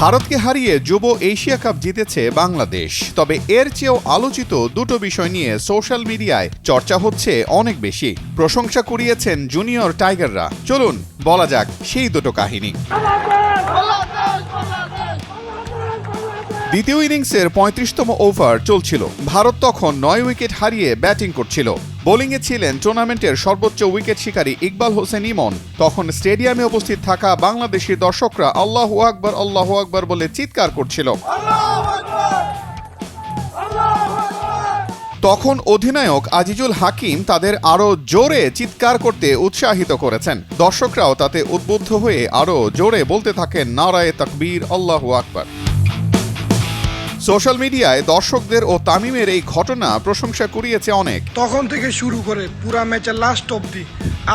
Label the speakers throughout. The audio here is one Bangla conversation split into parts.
Speaker 1: ভারতকে হারিয়ে যুব এশিয়া কাপ জিতেছে বাংলাদেশ। তবে এর চেয়েও আলোচিত দুটো বিষয় নিয়ে সোশ্যাল মিডিয়ায় চর্চা হচ্ছে অনেক বেশি। প্রশংসা কুড়িয়েছেন জুনিয়র টাইগাররা। চলুন, বলা যাক সেই দুটো কাহিনী। দ্বিতীয় ইনিংসের পঁয়ত্রিশতম ওভার চলছিল। ভারত তখন নয় উইকেট হারিয়ে ব্যাটিং করছিল। বোলিংয়ে ছিলেন টুর্নামেন্টের সর্বোচ্চ উইকেট শিকারী ইকবাল হোসেন ইমন। তখন স্টেডিয়ামে উপস্থিত থাকা বাংলাদেশি দর্শকরা আল্লাহ আকবর আল্লাহ আকবর বলে চিৎকার করছিল। তখন অধিনায়ক আজিজুল হাকিম তাদের আরও জোরে চিৎকার করতে উৎসাহিত করেছেন। দর্শকরাও তাতে উদ্বুদ্ধ হয়ে আরও জোরে বলতে থাকেন, নারায়ে তাকবীর, আল্লাহু আকবর। সোশ্যাল মিডিয়ায় দর্শকদের ও তামিমের এই ঘটনা প্রশংসা কুড়িয়েছে অনেক।
Speaker 2: তখন থেকে শুরু করে পুরা ম্যাচের লাস্ট অবধি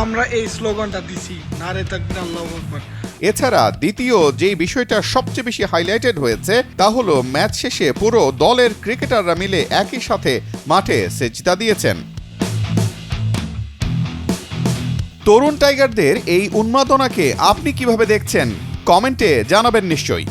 Speaker 2: আমরা এই স্লোগানটা দিছি নারে তাকবির আল্লাহ আকবার।
Speaker 1: এছাড়া দ্বিতীয় যে বিষয়টা সবচেয়ে বেশি হাইলাইটেড হয়েছে তা হলো ম্যাচ শেষে পুরো দলের ক্রিকেটাররা মিলে একই সাথে মাঠে সেজদা দিয়েছেন। তরুণ টাইগারদের এই উন্মাদনাকে আপনি কীভাবে দেখছেন? কমেন্টে জানাবেন নিশ্চয়ই।